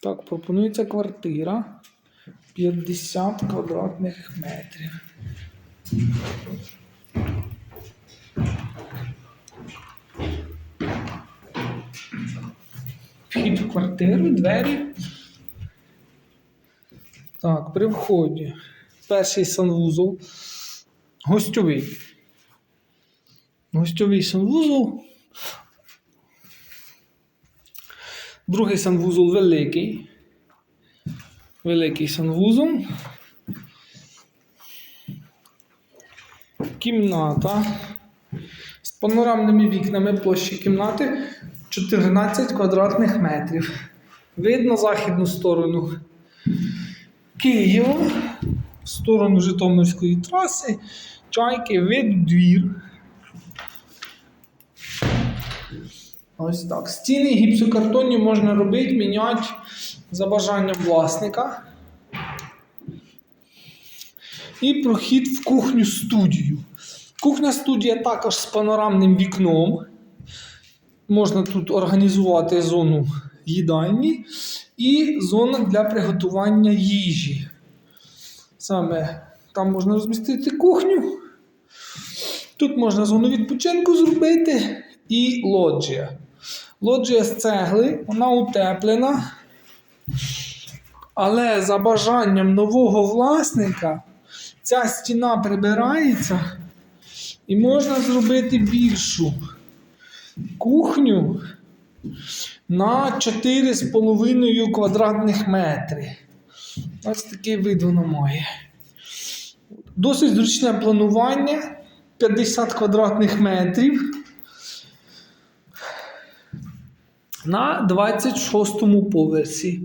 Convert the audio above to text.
Так, пропонується квартира 50 квадратних метрів. Вхід в квартиру, двері. Так, при вході. Перший санвузол. Гостьовий. Гостьовий санвузол. Другий санвузол великий. Великий санвузол. Кімната. З панорамними вікнами площі кімнати 14 квадратних метрів. Вид на західну сторону Києва, в сторону Житомирської траси, чайки, вид двір. Ось так. Стіни гіпсокартонні можна робити, міняти за бажанням власника. І прохід в кухню студію. Кухня студія також з панорамним вікном. Можна тут організувати зону їдальні і зона для приготування їжі. Саме там можна розмістити кухню. Тут можна зону відпочинку зробити і лоджія. Лоджія з цегли, вона утеплена. Але за бажанням нового власника ця стіна прибирається і можна зробити більшу кухню на 4,5 квадратних метри. Ось такий вид воно має. Досить зручне планування 50 квадратних метрів на 26 поверсі.